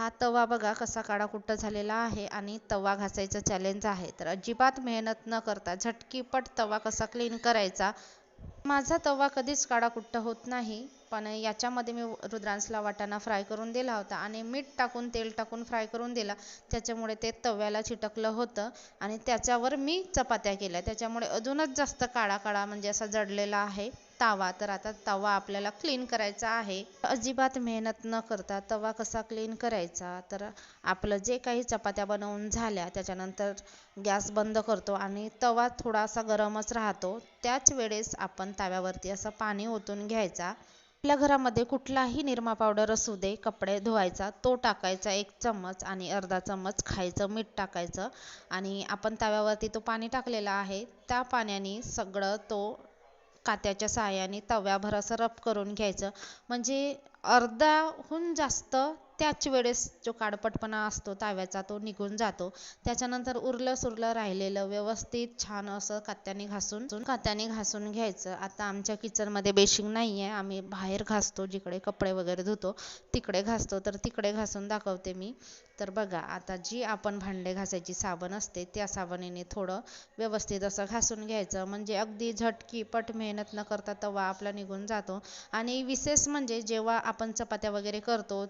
हा तवा बघा कसा काळाकुट्ट झालेला आहे आणि तवा घासायचं चॅलेंज आहे. तर अजिबात मेहनत न करता झटकीपट तवा कसा क्लीन करायचा? माझा तवा कधीच काळाकुट्ट होत नाही. पण याच्यामध्ये मी रुद्रांशला वाटाणा फ्राय करून दिला होता आणि मीठ टाकून तेल टाकून फ्राय करून दिला. त्याच्यामुळे ते तव्याला चिटकलं होतं आणि त्याच्यावर मी चपात्या केल्या. त्याच्यामुळे अजूनच जास्त काळा काळा म्हणजे असा जडलेला आहे तावा. तर आता तवा आपल्याला क्लीन करायचा आहे. अजिबात मेहनत न करता तवा कसा क्लीन करायचा? तर आपलं जे काही चपात्या बनवून झाल्या त्याच्यानंतर गॅस बंद करतो आणि तवा थोडासा गरमच राहतो. त्याच वेळेस आपण तव्यावरती असं पाणी ओतून घ्यायचा. आपल्या घरामध्ये कुठलाही निरमा पावडर असू दे कपडे धुवायचा तो टाकायचा एक चम्मच आणि अर्धा चम्मच खायचं मीठ टाकायचं आणि आपण तव्यावरती तो पाणी टाकलेला आहे त्या पाण्याने सगळं तो कात्याच्या सहाय्याने तव्याभर असं रफ करून घ्यायचं. म्हणजे अर्धाहून जास्त त्याच वेळेस जो काडपटपणा असतो तव्याचा तो निघून जातो. त्याच्यानंतर उरलं सुरलं राहिलेलं व्यवस्थित छान असं कात्याने घासून कात्याने घासून घ्यायचं. आता आमच्या किचनमध्ये बेशिंग नाही आहे आम्ही बाहेर घासतो जिकडे कपडे वगैरे धुतो तिकडे घासतो. तर तिकडे घासून दाखवते मी. तर बघा आता जी आपण भांडे घासायची साबण असते त्या साबणीने थोडं व्यवस्थित असं घासून घ्यायचं. म्हणजे अगदी झटकी पट मेहनत न करता तवा आपला निघून जातो. आणि विशेष म्हणजे जेव्हा आपण चपात्या वगैरे करतो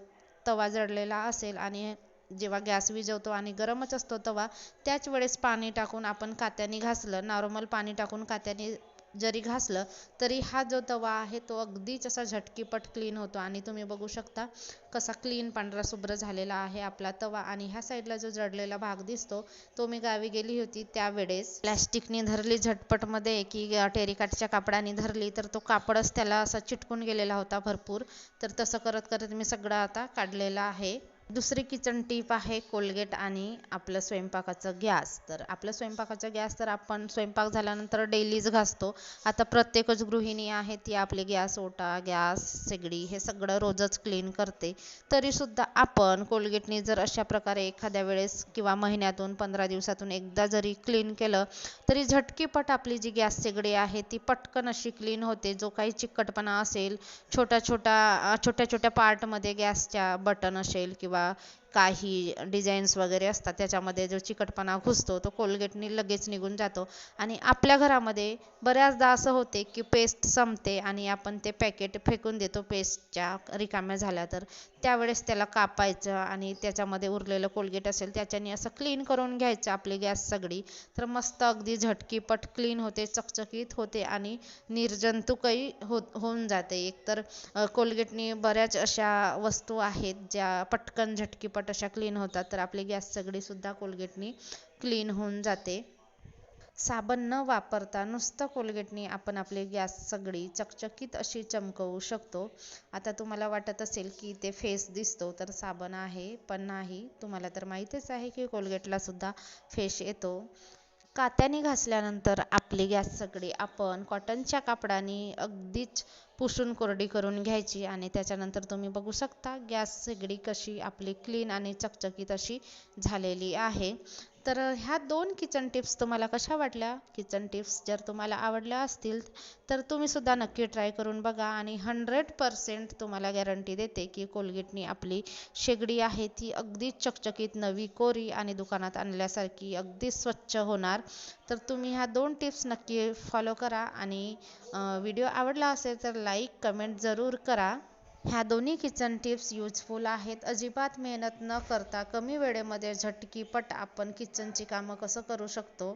तवा जळलेला असेल आणि जेव्हा गॅस विझवतो आणि गरमच असतो तवा त्याच वेळेस पाणी टाकून आपण कात्याने घासलं नॉर्मल पाणी टाकून कात्याने जरी घासलं तरी हा जो तवा आहे तो अगदीच असा झटकीपट क्लीन होतो. आणि तुम्ही बघू शकता कसा क्लीन पांढरा शुभ्र झालेला आहे आपला तवा. आणि ह्या साईडला जो जडलेला भाग दिसतो तो मी गावी गेली होती त्यावेळेस. प्लॅस्टिकनी धरली झटपटमध्ये की टेरिकाटच्या कापडाने धरली तर तो कापडच त्याला असा चिटकून गेलेला होता भरपूर. तर तसं करत करत मी सगळं आता काढलेलं आहे. दुसरी किचन टीप आहे कोलगेट आणि आपलं स्वयंपाकाचं गॅस. तर आपलं स्वयंपाकाचं गॅस तर आपण स्वयंपाक झाल्यानंतर डेलीच घासतो. आता प्रत्येकच गृहिणी आहे ती आपली गॅस ओटा गॅस शेगडी हे सगळं रोजच क्लीन करते. तरीसुद्धा आपण कोलगेटने जर अशा प्रकारे एखाद्या वेळेस किंवा महिन्यातून पंधरा दिवसातून एकदा जरी क्लीन केलं तरी झटकीपट आपली जी गॅस शेगडी आहे ती पटकन अशी क्लीन होते. जो काही चिकटपणा असेल छोट्या छोट्या छोट्या छोट्या पार्टमध्ये गॅसच्या बटन असेल किंवा uh काही डिझाईन्स वगैरे असतात त्याच्यामध्ये जो चिकटपणा घुसतो तो कोलगेटने लगेच निघून जातो. आणि आपल्या घरामध्ये बऱ्याचदा असं होते की पेस्ट संपते आणि आपण ते पॅकेट फेकून देतो पेस्टच्या रिकाम्या झाल्या तर. त्यावेळेस त्याला कापायचं आणि त्याच्यामध्ये उरलेलं कोलगेट असेल त्याच्याने असं क्लीन करून घ्यायचं आपली गॅस सगळी. तर मस्त अगदी झटकीपट क्लीन होते चकचकीत होते आणि निर्जंतुकही हो होऊन जाते. एकतर कोलगेटनी बऱ्याच अशा वस्तू आहेत ज्या पटकन झटकीपट अशा क्लीन होतात तर आपली गॅस सगळीसुद्धा कोलगेटनी क्लीन होऊन जाते. साबण न वापरता नुसतं कोलगेटनी आपण आपली गॅस सगळी चकचकीत अशी चमकवू शकतो. आता तुम्हाला वाटत असेल की ते फेस दिसतो तर साबण आहे पण नाही. तुम्हाला तर माहितीच आहे की कोलगेटला सुद्धा फेस येतो. कात्याने घासल्यानंतर आपली गॅस सगळी आपण कॉटनच्या कापडाने अगदीच पुसून कोरडी करून घ्यायची आणि त्याच्यानंतर तुम्ही बघू शकता गॅस शेगडी कशी आपली क्लीन आणि चकचकीत अशी झालेली आहे. तर ह्या दोन किचन टिप्स तुम्हाला कशा वाटल्या? किचन टिप्स जर तुम्हाला आवडल्या असतील तर तुम्ही सुद्धा नक्की ट्राय करून बघा आणि हंड्रेड पर्सेंट तुम्हाला गॅरंटी देते की कोलगेटनी आपली शेगडी आहे ती अगदी चकचकीत नवी कोरी आणि दुकानात आणल्यासारखी अगदी स्वच्छ होणार. तर तुम्ही ह्या दोन टिप्स नक्की फॉलो करा आणि व्हिडिओ आवडला असेल तर लाईक कमेंट जरूर करा. ह्या दोन्ही किचन टिप्स यूजफुल आहेत. अजिबात मेहनत न करता कमी वेळेमध्ये झटकीपट आपण किचनची कामं कसं करू शकतो?